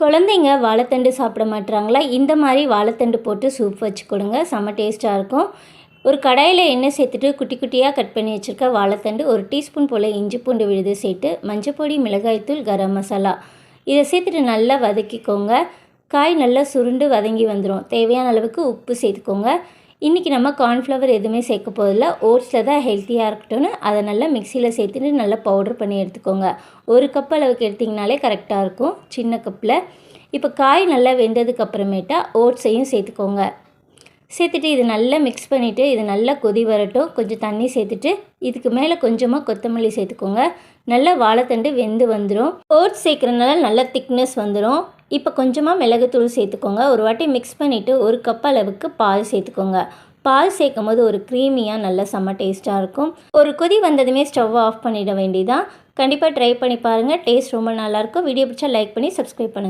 குழந்தைங்க வாழைத்தண்டு சாப்பிட மாட்றாங்களா? இந்த மாதிரி வாழைத்தண்டு போட்டு சூப் வச்சு கொடுங்க. செம்ம டேஸ்ட்டாக இருக்கும். ஒரு கடாயில் எண்ணெய் சேர்த்துட்டு குட்டி குட்டியாக கட் பண்ணி வச்சுருக்க வாழைத்தண்டு ஒரு டீஸ்பூன் போல் இஞ்சி பூண்டு விழுது சேர்த்து மஞ்சப்பொடி மிளகாய்த்தூள் கரம் மசாலா. இதை சேர்த்துட்டு நல்லா வதக்கிக்கோங்க. காய் நல்லா சுருண்டு வதங்கி வந்துடும் தேவையான அளவுக்கு உப்பு சேர்த்துக்கோங்க. இன்றைக்கி நம்ம கார்ன்ஃப்ளவர் எதுவுமே சேர்க்க போதில்ல ஓட்ஸில் தான் ஹெல்த்தியாக இருக்கட்டும்னு அதை நல்லா மிக்சியில் சேர்த்துட்டு நல்லா பவுடர் பண்ணி எடுத்துக்கோங்க. ஒரு கப் அளவுக்கு எடுத்திங்கனாலே கரெக்டாக இருக்கும். சின்ன கப்பில் இப்போ காய் நல்லா வெந்ததுக்கு அப்புறமேட்டா ஓட்ஸையும் சேர்த்துக்கோங்க. சேர்த்துட்டு இது நல்லா மிக்ஸ் பண்ணிவிட்டு இது நல்லா கொதி வரட்டும். கொஞ்சம் தண்ணி சேர்த்துட்டு இதுக்கு மேலே கொஞ்சமாக கொத்தமல்லி சேர்த்துக்கோங்க. நல்லா வாழைத்தண்டு வெந்து வந்துடும் ஓட்ஸ் சேர்க்குறதுனால நல்லா திக்னஸ் வந்துடும் இப்போ கொஞ்சமாக மிளகுத்தூள் சேர்த்துக்கோங்க. ஒரு வாட்டி மிக்ஸ் பண்ணிவிட்டு ஒரு கப் அளவுக்கு பால் சேர்த்துக்கோங்க. பால் சேர்க்கும் போது ஒரு க்ரீமியாக நல்ல செம்ம டேஸ்ட்டாக இருக்கும். ஒரு கொதி வந்ததுமே ஸ்டவ்வை ஆஃப் பண்ணிட வேண்டியதான் கண்டிப்பாக ட்ரை பண்ணி பாருங்கள் டேஸ்ட் ரொம்ப நல்லாயிருக்கும் வீடியோ பிடிச்சா லைக் பண்ணி சப்ஸ்கிரைப் பண்ணுங்கள்